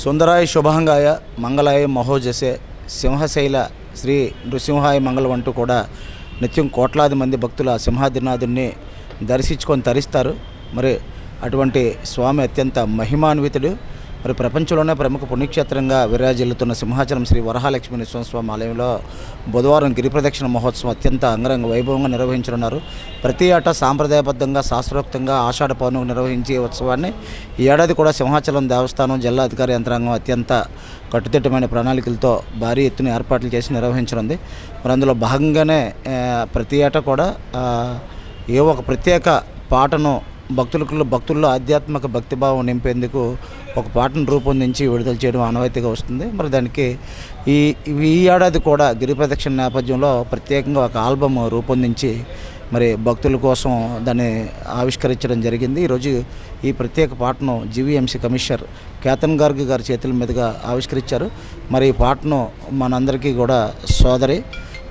సుందరాయ శుభంగాయ మంగళాయ మహోజసే సింహశైల శ్రీ నృసింహాయ మంగళం అంటూ కూడా నిత్యం కోట్లాది మంది భక్తులు ఆ సింహాద్రినాథుడిని దర్శించుకొని తరిస్తారు. మరి అటువంటి స్వామి అత్యంత మహిమాన్వితుడు. మరి ప్రపంచంలోనే ప్రముఖ పుణ్యక్షేత్రంగా విరాజిల్లుతున్న సింహాచలం శ్రీ వరహాలక్ష్మి నృసింహస్వామి ఆలయంలో బుధవారం గిరి ప్రదక్షిణ మహోత్సవం అత్యంత అంగరంగ వైభవంగా నిర్వహించనున్నారు. ప్రతి ఏటా సాంప్రదాయబద్ధంగా శాస్త్రోక్తంగా ఆషాఢ పౌర్ణమి నిర్వహించే ఉత్సవాన్ని ఈ ఏడాది కూడా సింహాచలం దేవస్థానం జిల్లా అధికార యంత్రాంగం అత్యంత కట్టుదిట్టమైన ప్రణాళికలతో భారీ ఎత్తున ఏర్పాట్లు చేసి నిర్వహించనుంది. మరి అందులో భాగంగానే ప్రతి ఏటా కూడా ఏ ఒక ప్రత్యేక పాటను భక్తులకు భక్తుల్లో ఆధ్యాత్మిక భక్తిభావం నింపేందుకు ఒక పాటను రూపొందించి విడుదల చేయడం ఆనవాయితీగా వస్తుంది. మరి దానికి ఈ ఈ ఏడాది కూడా గిరి ప్రదక్షిణ నేపథ్యంలో ప్రత్యేకంగా ఒక ఆల్బమ్ రూపొందించి మరి భక్తుల కోసం దాన్ని ఆవిష్కరించడం జరిగింది. ఈరోజు ఈ ప్రత్యేక పాటను జీవీఎంసీ కమిషనర్ కేతన్ గార్గ్ గారి చేతుల మీదుగా ఆవిష్కరించారు. మరి ఈ పాటను మనందరికీ కూడా సోదరి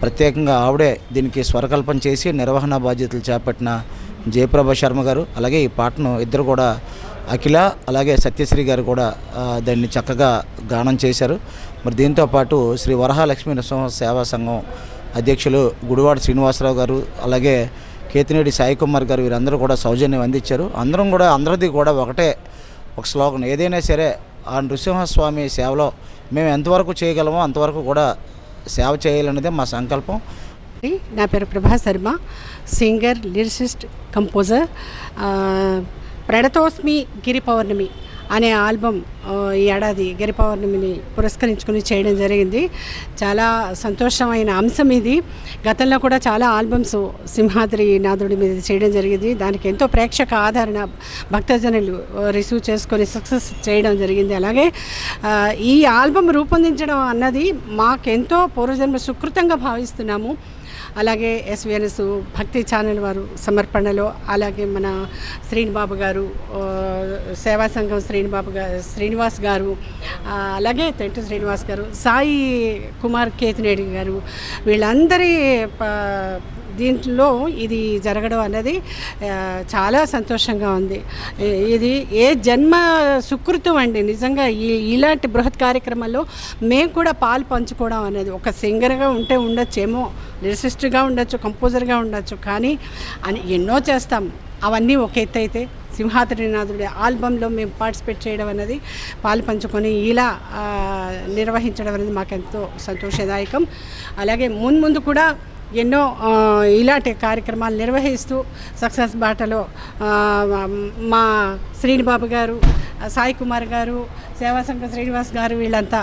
ప్రత్యేకంగా ఆవిడే దీనికి స్వరకల్పన చేసి నిర్వహణ బాధ్యతలు చేపట్టిన జయప్రభ శర్మ గారు అలాగే ఈ పాటను ఇద్దరు కూడా అఖిల అలాగే సత్యశ్రీ గారు కూడా దాన్ని చక్కగా గానం చేశారు. మరి దీంతో పాటు శ్రీ వరహాలక్ష్మీ నృసింహ సేవా సంఘం అధ్యక్షులు గుడివాడ శ్రీనివాసరావు గారు అలాగే కేతినేడి సాయికుమార్ గారు వీరందరూ కూడా సౌజన్యం అందించారు. అందరం కూడా అందరిది కూడా ఒకటే ఒక స్లోగన్ ఏదైనా సరే ఆ నృసింహస్వామి సేవలో మేము ఎంతవరకు చేయగలమో అంతవరకు కూడా సేవ చేయాలనేదే మా సంకల్పం. నా పేరు Prabha Sharma singer lyricist composer ఆ, ప్రణతోస్మి గిరి పౌర్ణమి. అనే ఆల్బమ్ ఈ ఏడాది గిరిపౌర్ణమిని పురస్కరించుకుని చేయడం జరిగింది. చాలా సంతోషమైన అంశం ఇది. గతంలో కూడా చాలా ఆల్బమ్స్ సింహాద్రి నాథుడి మీద చేయడం జరిగింది. దానికి ఎంతో ప్రేక్షక ఆదరణ భక్తజనులు రిసీవ్ చేసుకొని సక్సెస్ చేయడం జరిగింది. అలాగే ఈ ఆల్బమ్ రూపొందించడం అన్నది మాకెంతో పూర్వజన్మ సుకృతంగా భావిస్తున్నాము. అలాగే ఎస్విఎన్ఎస్ భక్తి ఛానల్ వారు సమర్పణలో అలాగే మన శ్రీనిబాబు గారు సేవా సంఘం శ్రీనిబాబు గారు శ్రీనివాస్ గారు అలాగే తెంటు శ్రీనివాస్ గారు సాయి కుమార్ కేతినేడి గారు వీళ్ళందరి దీంట్లో ఇది జరగడం అనేది చాలా సంతోషంగా ఉంది. ఇది ఏ జన్మ సుకృతం అండి నిజంగా ఈ ఇలాంటి బృహత్ కార్యక్రమాల్లో మేము కూడా పాలు పంచుకోవడం అనేది ఒక సింగర్గా ఉంటే ఉండొచ్చేమో లిరిసిస్ట్గా ఉండొచ్చు కంపోజర్గా ఉండొచ్చు కానీ అని ఎన్నో చేస్తాం. అవన్నీ ఒక ఎత్తు అయితే సింహాద్రినాథుడి ఆల్బంలో మేము పార్టిసిపేట్ చేయడం అనేది పాలు పంచుకొని ఇలా నిర్వహించడం అనేది మాకెంతో సంతోషదాయకం. అలాగే మున్ముందు కూడా ఎన్నో ఇలాంటి కార్యక్రమాలు నిర్వహిస్తూ సక్సెస్ బాటలో మా శ్రీనిబాబు గారు సాయి కుమార్ గారు సేవాసంఘ శ్రీనివాస్ గారు వీళ్ళంతా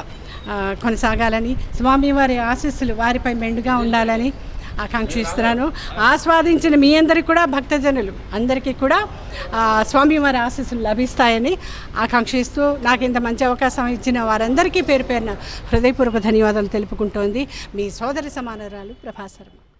కొనసాగాలని స్వామివారి ఆశీస్సులు వారిపై మెండుగా ఉండాలని ఆకాంక్షిస్తున్నాను ఆస్వాదించిన మీ అందరికీ కూడా భక్తజనులు అందరికీ కూడా స్వామివారి ఆశీస్సులు లభిస్తాయని ఆకాంక్షిస్తూ నాకు ఇంత మంచి అవకాశం ఇచ్చిన వారందరికీ పేరు పేరున హృదయపూర్వక ధన్యవాదాలు తెలుపుకుంటోంది మీ సోదరి సమానరాలు ప్రభాశర్మ